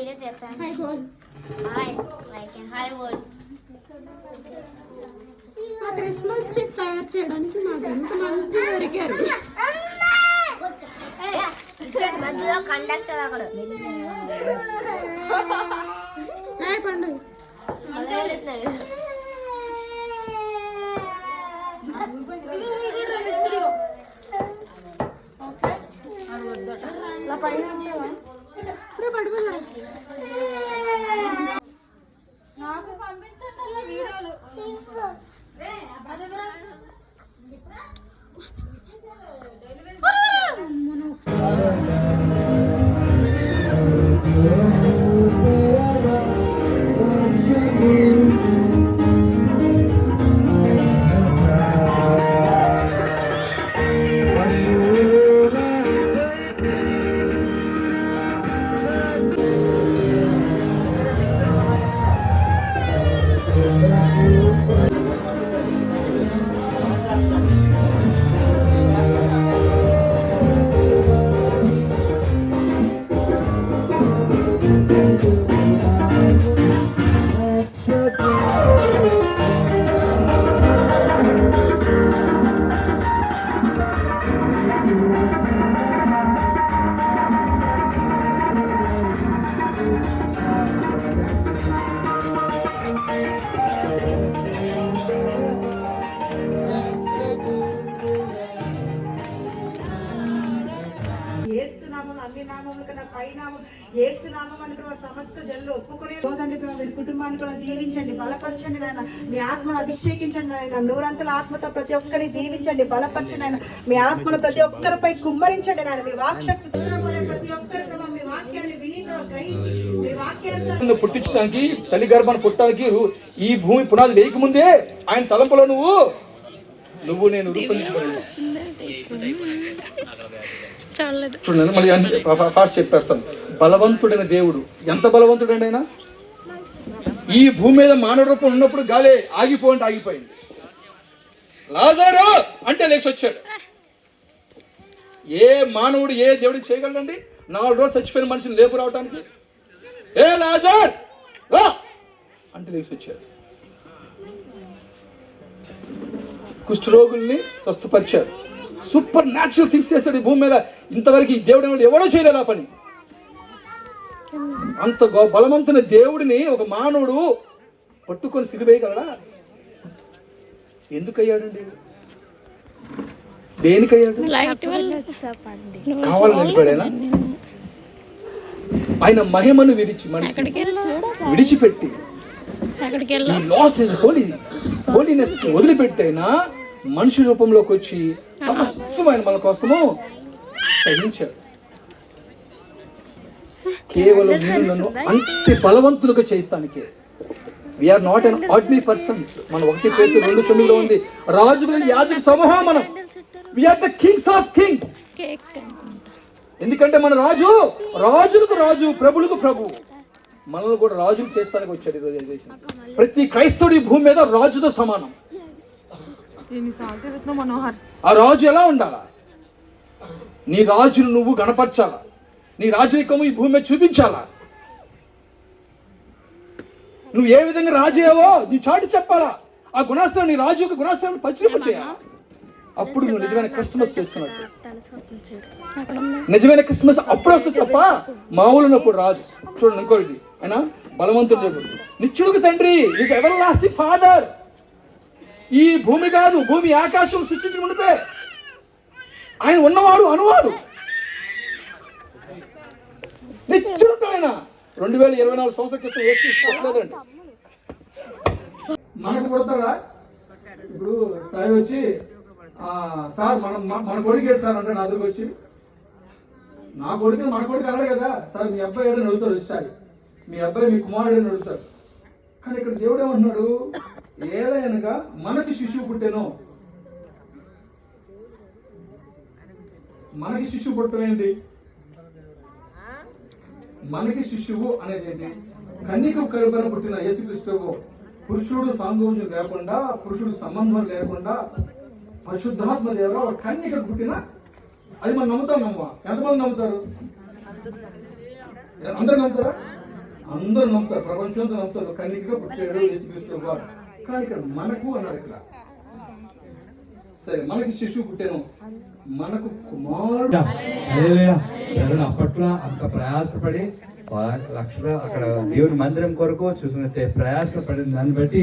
మీరే చేస్తాను hi goal hi like hi world ఆ క్రిస్మస్ చిప్ తయారు చేయడానికి మాకు ఎంతమంది దొరికారు మధ్యలో కండక్టర్ అక్కడ. పండు? పైన ఉంటావా? రే నామం ఏసునామం ప్రభావ సమస్త ఒప్పుకునే ప్రభావ వీరి కుటుంబాన్ని కూడా దీవించండి బలపరచండి నాయన. మీ ఆత్మను అభిషేకించండి నాయన. నూరంతల ఆత్మతో ప్రతి ఒక్కరిని దీవించండి బలపరచండి నాయన. మీ ఆత్మను ప్రతి ఒక్కరిపై కుమ్మరించండి నాయన. మీ వాక్శక్తి ప్రతి ఒక్కరి మీ వాక్యాన్ని విని గ్రహించి మీ వాక్యాన్ని పుట్టించడానికి తల్లి గర్భాన్ని పుట్టడానికి ఈ భూమి పునాది వేయకముందే ఆయన తలంపులో నువ్వు నువ్వు నేను చూడండి మళ్ళీ ఫాస్ట్ చెప్పేస్తాను. బలవంతుడైన దేవుడు. ఎంత బలవంతుడండి ఆయన ఈ భూమి మీద మానవ రూపం ఉన్నప్పుడు గాలి ఆగిపోండి ఆగిపోయింది. లాజారు అంటే లేచి వచ్చాడు. ఏ మానవుడు ఏ దేవుడికి చేయగలడండి? నాలుగు రోజులు చచ్చిపోయిన మనిషిని లేపు రావటానికి? ఏ లాజర్! రా! అంటే లేచి వచ్చాడు. కుష్ఠరోగుల్ని స్వస్థపరిచాడు సూపర్ న్యాచురల్ థింగ్స్ చేశాడు ఈ భూమి మీద. ఇంతవరకు ఈ దేవుడు ఎవడు- ఎవడో చేయలేదు ఆ పని. అంత బలవంతున్న దేవుడిని ఒక మానవుడు పట్టుకొని సిరివేయగలడా ఎందుకయ్యాడండి? దేనికయ్యాడు? కావాలని ఆయన మహిమను విడిచి విడిచిపెట్టి. హోలీనెస్ వదిలిపెట్టైనా మనిషి రూపంలోకి వచ్చి సమస్తమైన మన కోసము సహించాడు కేవలం నన్ను అంత బలవంతులుగా చేస్తానికే VR not an ordinary persons మన ఒకటి పేరు రెండు తొమ్మిదిలో ఉంది. రాజుల యాజక సమూహం మనం we are the kings of king ఎందుకంటే మన రాజు రాజులకు రాజు ప్రభులకు ప్రభు. మనల్ని కూడా రాజులు చేస్తానికి వచ్చాడు ఈరోజు ప్రతి క్రైస్తవుడి భూమి మీద రాజుతో సమానం. ఆ రాజు ఎలా ఉండాలా? నీ రాజును నువ్వు గణపరచాలా? నీ రాజరికము ఈ భూమి మీద చూపించాలా? నువ్వు ఏ విధంగా రాజేవో నీ చాటి చెప్పాలా? ఆ గుణాస్త్రం నీ రాజు యొక్క గుణాస్త్రాన్ని పరిచయం చేయాలా? అప్పుడు నువ్వు నిజమైన క్రిస్మస్ చేస్తున్నట్టు నిజమైన క్రిస్మస్ అప్పుడు వస్తుంది తప్ప మామూలు ఉన్నప్పుడు చూడండి ఇంకోటి. అయినా బలవంతుడు దేవుడు. నిత్యుడికి తండ్రి ఈజ్ ఎవర్ లాస్టింగ్ ఫాదర్ ఈ భూమి కాదు భూమి ఆకాశం సృష్టించి ఉండిపే ఆయన ఉన్నవాడు అనువాడు. నిత్యుడు ఆయన రెండు వేల ఇరవై నాలుగు సంవత్సరాల క్రితం ఏ తీసుకోలేదండి మనకు కొడతారా ఇప్పుడు సాయి వచ్చి సార్ మన మన- మన కొడుకు సార్ అంటే నా దగ్గర వచ్చి నా కొడుకు మన కొడుకు అన్నాడు కదా సార్ మీ అబ్బాయి ఏడని అడుగుతాడు వచ్చాయి మీ అబ్బాయి మీ కుమారుడు అని అడుగుతాడు కానీ ఇక్కడ దేవుడు ఏమంటున్నాడు? ఏలయనగా మనకి శిశువు పుట్టేను. మనకి శిశువు పుట్టనేంటి మనకి శిశువు అనేది ఏంటి? కన్యకు కరుపన పుట్టిన యేసుక్రీస్తువు పురుషుడు సాంగోజం లేకుండా పురుషుడు సంబంధం లేకుండా పరిశుద్ధాత్మ దేవ ఒక కన్యక పుట్టిన అది మనం నమ్ముతాం నమ్మ ఎంతమంది నమ్ముతారు? అందరు నమ్ముతారా? అందరూ నమ్ముతారు. ప్రపంచంతో నమ్ముతారు. కన్నికగా పుట్టాడు యేసుక్రీస్తు వారు కానీ ఇక్కడ మనకు అన్నారు ఇక్కడ. సరే మనకి శిశువు పుట్టాను. మనకు కుమారుడు. అప్పట్లో అంత ప్రయాసపడి వా- అక్కడ దేవుని మందిరం కొరకు చూసినట్టే ప్రయాసపడిన దాన్ని బట్టి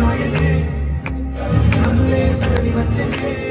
நாயனே கருணாலே தகுதி வச்சனே.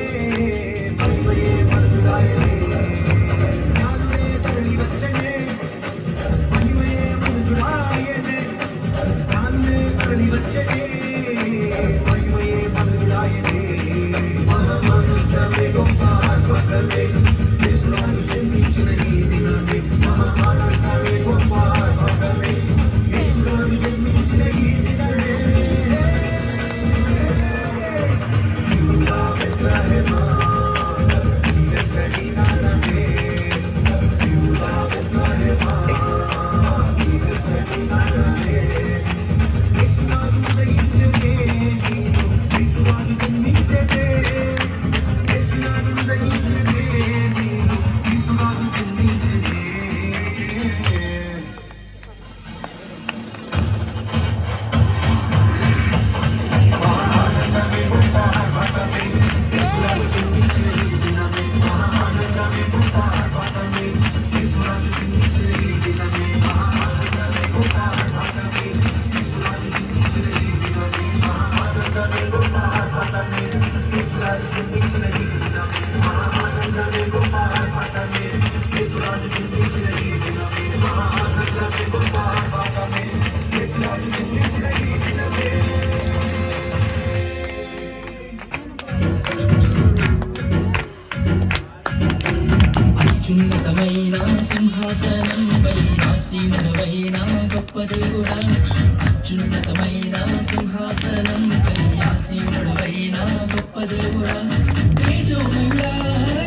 అత్యున్నతమైన సింహాసనంపై ఆసీనుడవైన గొప్ప దేవుడా. అత్యున్నతమైన సింహాసనంపై ఆసీనుడవైన గొప్ప దేవుడా. తేజోమయుడా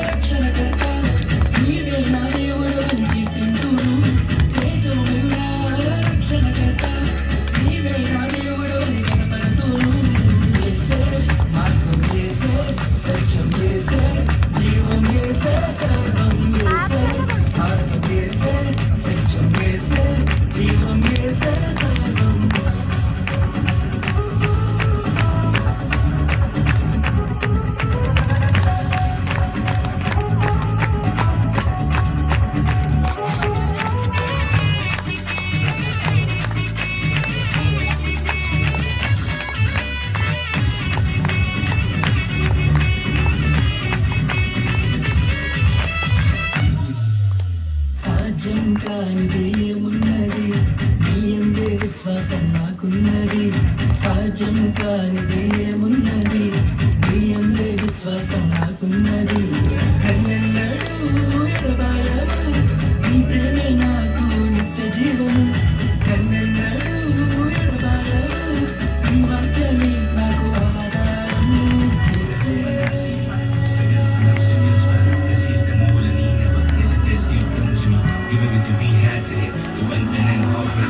అర్థం కాని ధైర్యమున్నది నీ అందే విశ్వాసం నాకున్నది. సహజం కాని ధైర్యమున్నది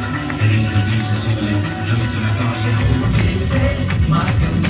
It is a reason to live, no to my God, yeah.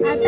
At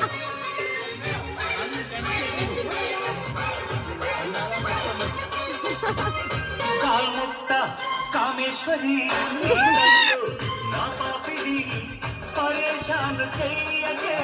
కాల్ముక్త Kameshwari. నా పాపిడి పరేషాన్ చెయ్యకే